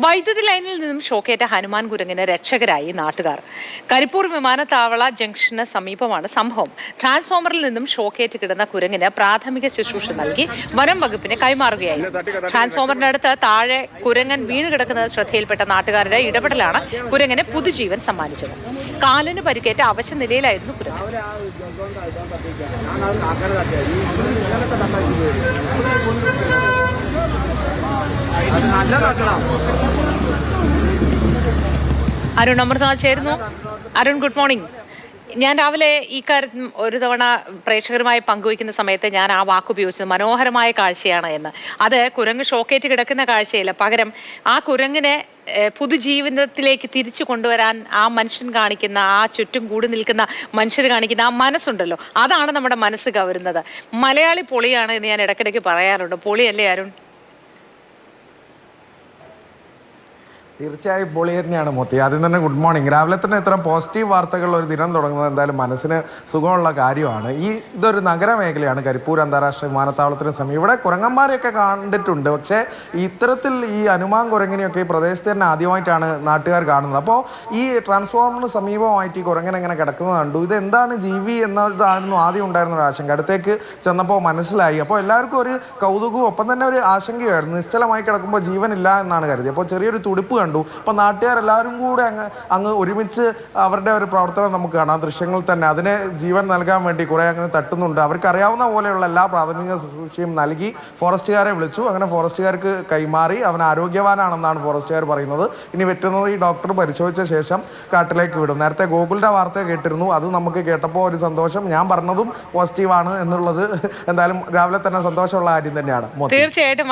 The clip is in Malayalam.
വൈദ്യുതി ലൈനിൽ നിന്നും ഷോക്കേറ്റ ഹനുമാൻ കുരങ്ങിന് രക്ഷകരായി നാട്ടുകാർ. കരിപ്പൂർ വിമാനത്താവള ജംഗ്ഷന് സമീപമാണ് സംഭവം. ട്രാൻസ്ഫോമറിൽ നിന്നും ഷോക്കേറ്റ് കിടന്ന കുരങ്ങിന് പ്രാഥമിക ശുശ്രൂഷ നൽകി വനം വകുപ്പിന് കൈമാറുകയായി. ട്രാൻസ്ഫോമറിനടുത്ത് താഴെ കുരങ്ങൻ വീണ് കിടക്കുന്നത് ശ്രദ്ധയിൽപ്പെട്ട നാട്ടുകാരുടെ ഇടപെടലാണ് കുരങ്ങിന് പുതുജീവൻ സമ്മാനിച്ചത്. കാലിന് പരിക്കേറ്റ അവശ നിലയിലായിരുന്നു കുരങ്ങൻ. അരുൺ അമൃതനാഥ് ചേരുന്നു. അരുൺ ഗുഡ് മോർണിംഗ് ഞാൻ രാവിലെ ഈ കാര്യം ഒരു തവണ പ്രേക്ഷകരുമായി പങ്കുവയ്ക്കുന്ന സമയത്ത് ഞാൻ ആ വാക്ക് ഉപയോഗിച്ചത് മനോഹരമായ കാഴ്ചയാണ് എന്ന്. അത് കുരങ്ങ് ഷോക്കേറ്റ് കിടക്കുന്ന കാഴ്ചയല്ല. പകരം ആ കുരങ്ങിനെ പുതുജീവിതത്തിലേക്ക് തിരിച്ചു കൊണ്ടുവരാൻ ആ മനുഷ്യൻ കാണിക്കുന്ന ആ ചുറ്റും കൂടി നിൽക്കുന്ന മനുഷ്യർ കാണിക്കുന്ന ആ മനസ്സുണ്ടല്ലോ. അതാണ് നമ്മുടെ മനസ്സ് കവരുന്നത്. മലയാളി പൊളിയാണ് എന്ന് ഞാൻ ഇടയ്ക്കിടയ്ക്ക് പറയാറുണ്ട്. പൊളിയല്ലേ അരുൺ? തീർച്ചയായും പൊളി തന്നെയാണ് മോത്തി. ആദ്യം തന്നെ ഗുഡ് മോർണിംഗ്. രാവിലെ തന്നെ ഇത്തരം പോസിറ്റീവ് വാർത്തകൾ ഒരു ദിനം തുടങ്ങുന്നത് എന്തായാലും മനസ്സിന് സുഖമുള്ള കാര്യമാണ്. ഈ ഇതൊരു നഗരമേഖലയാണ്. കരിപ്പൂർ അന്താരാഷ്ട്ര വിമാനത്താവളത്തിന് സമീപം. ഇവിടെ കുരങ്ങന്മാരെയൊക്കെ കണ്ടിട്ടുണ്ട്. പക്ഷേ ഇത്തരത്തിൽ ഈ അനുമാൻ കുരങ്ങിനെയൊക്കെ ഈ പ്രദേശത്ത് തന്നെ ആദ്യമായിട്ടാണ് നാട്ടുകാർ കാണുന്നത്. അപ്പോൾ ഈ ട്രാൻസ്ഫോമറിന് സമീപമായിട്ട് ഈ കുരങ്ങൻ എങ്ങനെ കിടക്കുന്നത് കണ്ടു? ഇത് എന്താണ് ജീവി എന്നതായിരുന്നു ആദ്യം ഉണ്ടായിരുന്ന ഒരു ആശങ്ക. അടുത്തേക്ക് ചെന്നപ്പോൾ മനസ്സിലായി. അപ്പോൾ എല്ലാവർക്കും ഒരു കൗതുകവും ഒപ്പം തന്നെ ഒരു ആശങ്കയായിരുന്നു നിശ്ചലമായി കിടക്കുമ്പോൾ ജീവനില്ല എന്നാണ് കരുതി അപ്പോൾ ചെറിയൊരു തുടിപ്പ് കണ്ടു. അപ്പോൾ നാട്ടുകാരെല്ലാവരും കൂടെ അങ്ങ് അങ്ങ് ഒരുമിച്ച് അവരുടെ ഒരു പ്രവർത്തനം നമുക്ക് കാണാം. ദൃശ്യങ്ങൾ തന്നെ അതിന് ജീവൻ നൽകാൻ വേണ്ടി കുറേ അങ്ങനെ തട്ടുന്നുണ്ട്. അവർക്ക് അറിയാവുന്ന പോലെയുള്ള എല്ലാ പ്രാഥമിക ശുശ്രൂഷയും നൽകി ഫോറസ്റ്റുകാരെ വിളിച്ചു. അങ്ങനെ ഫോറസ്റ്റുകാർക്ക് കൈമാറി. അവൻ ആരോഗ്യവാനാണെന്നാണ് ഫോറസ്റ്റുകാർ പറയുന്നത്. ഇനി വെറ്റിനറി ഡോക്ടർ പരിശോധിച്ച ശേഷം കാട്ടിലേക്ക് വിടും. നേരത്തെ ഗോകുലിന്റെ വാർത്ത കേട്ടിരുന്നു. അത് നമുക്ക് കേട്ടപ്പോൾ ഒരു സന്തോഷം. ഞാൻ പറഞ്ഞതും പോസിറ്റീവാണ് എന്നുള്ളത് എന്തായാലും രാവിലെ തന്നെ സന്തോഷമുള്ള കാര്യം തന്നെയാണ്. തീർച്ചയായിട്ടും